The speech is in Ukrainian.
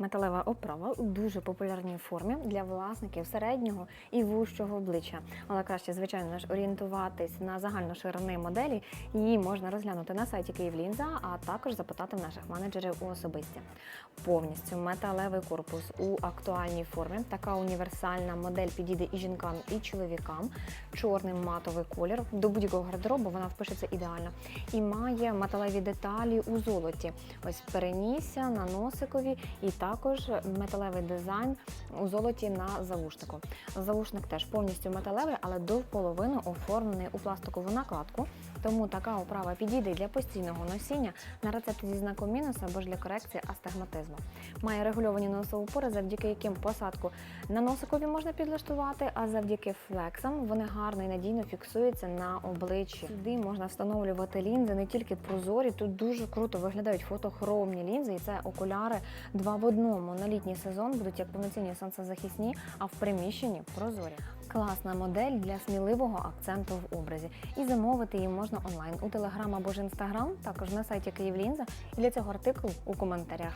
Металева оправа у дуже популярній формі для власників середнього і вущого обличчя. Але краще, звичайно ж, орієнтуватись на загально ширини моделі. Її можна розглянути на сайті Київлінза, а також запитати в наших менеджерів у особисті. Повністю металевий корпус у актуальній формі. Така універсальна модель підійде і жінкам, і чоловікам. Чорний матовий колір. До будь-якого гардеробу вона впишеться ідеально. І має металеві деталі у золоті. Ось перенісся на носикові і також металевий дизайн у золоті на завушнику. Завушник теж повністю металевий, але до половини оформлений у пластикову накладку. Тому така оправа підійде для постійного носіння на рецепт зі знаком мінус або ж для корекції астигматизму. Має регульовані носоупори, завдяки яким посадку на носикові можна підлаштувати, а завдяки флексам вони гарно і надійно фіксуються на обличчі. Сюди можна встановлювати лінзи не тільки прозорі, тут дуже круто виглядають фотохромні лінзи, і це окуляри два в одному. На літній сезон будуть як повноцінні сонцезахисні, а в приміщенні прозорі. Класна модель для сміливого акценту в образі. І замовити її можна онлайн у Телеграм або ж Інстаграм, також на сайті Київлінза. І для цього артикул у коментарях.